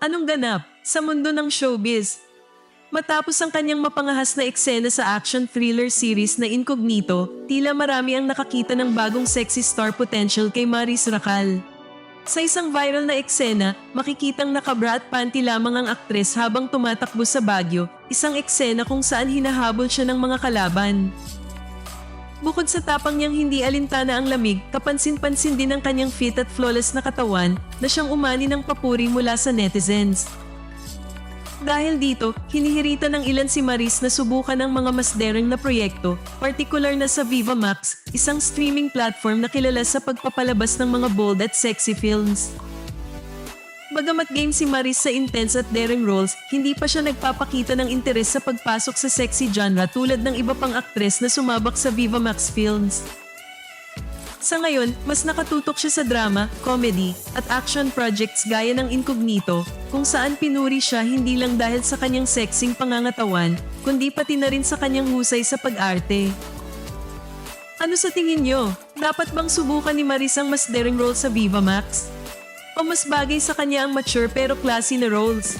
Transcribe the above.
Anong ganap sa mundo ng showbiz? Matapos ang kanyang mapangahas na eksena sa action thriller series na Incognito, tila marami ang nakakita ng bagong sexy star potential kay Maris Racal. Sa isang viral na eksena, makikitang nakabra at panty lamang ang aktres habang tumatakbo sa Baguio, isang eksena kung saan hinahabol siya ng mga kalaban. Bukod sa tapang niyang hindi alintana ang lamig, kapansin-pansin din ang kanyang fit at flawless na katawan na siyang umani ng papuri mula sa netizens. Dahil dito, hinihirita ng ilan si Maris na subukan ang mga mas daring na proyekto, partikular na sa Viva Max, isang streaming platform na kilala sa pagpapalabas ng mga bold at sexy films. Bagamat game si Maris sa intense at daring roles, hindi pa siya nagpapakita ng interes sa pagpasok sa sexy genre tulad ng iba pang aktres na sumabak sa Viva Max films. Sa ngayon, mas nakatutok siya sa drama, comedy, at action projects gaya ng Incognito, kung saan pinuri siya hindi lang dahil sa kanyang sexing pangangatawan, kundi pati na rin sa kanyang husay sa pag-arte. Ano sa tingin nyo? Dapat bang subukan ni Maris ang mas daring role sa Viva Max? O mas bagay sa kanya ang mature pero classy na roles?